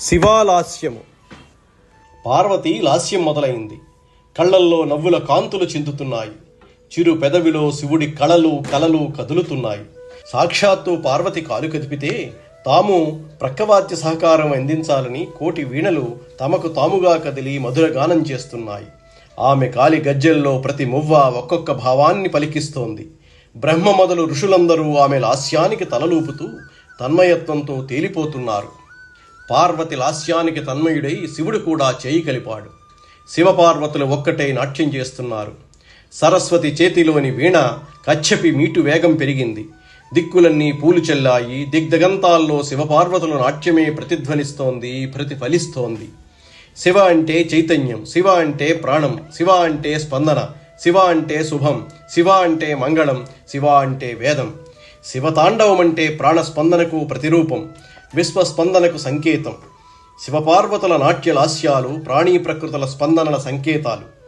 శివాలాస్యము. పార్వతి లాస్యం మొదలైంది. కళ్ళల్లో నవ్వుల కాంతులు చిందుతున్నాయి. చిరు పెదవిలో శివుడి కళలు కలలు కదులుతున్నాయి. సాక్షాత్తు పార్వతి కాలు కదిపితే తాము ప్రక్కవాద్య సహకారం అందించాలని కోటి వీణలు తమకు తాముగా కదిలి మధుర గానం చేస్తున్నాయి. ఆమె కాలి గజ్జెల్లో ప్రతి మువ్వ ఒక్కొక్క భావాన్ని పలికిస్తోంది. బ్రహ్మ మొదలు ఋషులందరూ ఆమె లాస్యానికి తలలూపుతూ తన్మయత్వంతో తేలిపోతున్నారు. పార్వతి లాస్యానికి తన్మయుడై శివుడు కూడా చేయి కలిపాడు. శివపార్వతులు ఒక్కటై నాట్యం చేస్తున్నారు. సరస్వతి చేతిలోని వీణ కచ్చపి మీటు వేగం పెరిగింది. దిక్కులన్నీ పూలు చెల్లాయి దిగ్దగంతాల్లో శివపార్వతుల నాట్యమే ప్రతిధ్వనిస్తోంది ప్రతిఫలిస్తోంది. శివ అంటే చైతన్యం శివ అంటే ప్రాణం శివ అంటే స్పందన శివ అంటే శుభం శివ అంటే మంగళం శివ అంటే వేదం. శివతాండవం అంటే ప్రాణస్పందనకు ప్రతిరూపం. విశ్వస్పందనకు సంకేతం. శివపార్వతుల నాట్యలాస్యాలు ప్రాణీ ప్రకృతుల స్పందనల సంకేతాలు.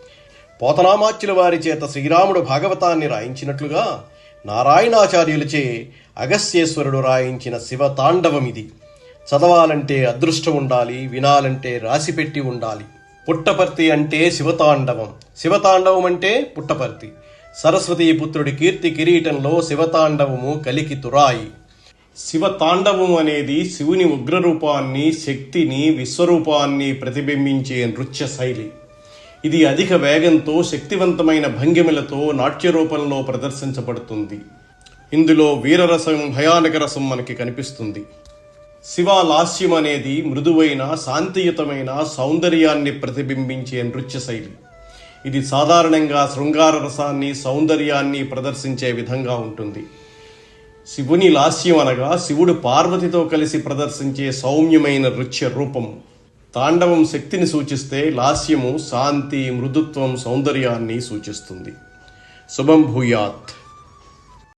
పోతనామాచ్యుల వారి చేత శ్రీరాముడు భాగవతాన్ని రాయించినట్లుగా నారాయణాచార్యులచే అగస్యేశ్వరుడు రాయించిన శివతాండవమిది. చదవాలంటే అదృష్టం ఉండాలి వినాలంటే రాసిపెట్టి ఉండాలి. పుట్టపర్తి అంటే శివతాండవం. శివతాండవం అంటే పుట్టపర్తి. సరస్వతీ పుత్రుడి కీర్తి కిరీటంలో శివతాండవము కలికి తురాయి. శివ తాండవం అనేది శివుని ఉగ్రరూపాన్ని శక్తిని విశ్వరూపాన్ని ప్రతిబింబించే నృత్య శైలి. ఇది అధిక వేగంతో శక్తివంతమైన భంగిమలతో నాట్య రూపంలో ప్రదర్శించబడుతుంది. ఇందులో వీరరసం భయానక రసం మనకి కనిపిస్తుంది. శివాలాస్యం అనేది మృదువైన శాంతియుతమైన సౌందర్యాన్ని ప్రతిబింబించే నృత్య శైలి. ఇది సాధారణంగా శృంగార రసాన్ని సౌందర్యాన్ని ప్రదర్శించే విధంగా ఉంటుంది. శివుని లాస్యం అనగా శివుడు పార్వతితో కలిసి ప్రదర్శించే సౌమ్యమైన నృత్య రూపం. తాండవం శక్తిని సూచిస్తే లాస్యము శాంతి మృదుత్వం సౌందర్యాన్ని సూచిస్తుంది. శుభం భూయాత్.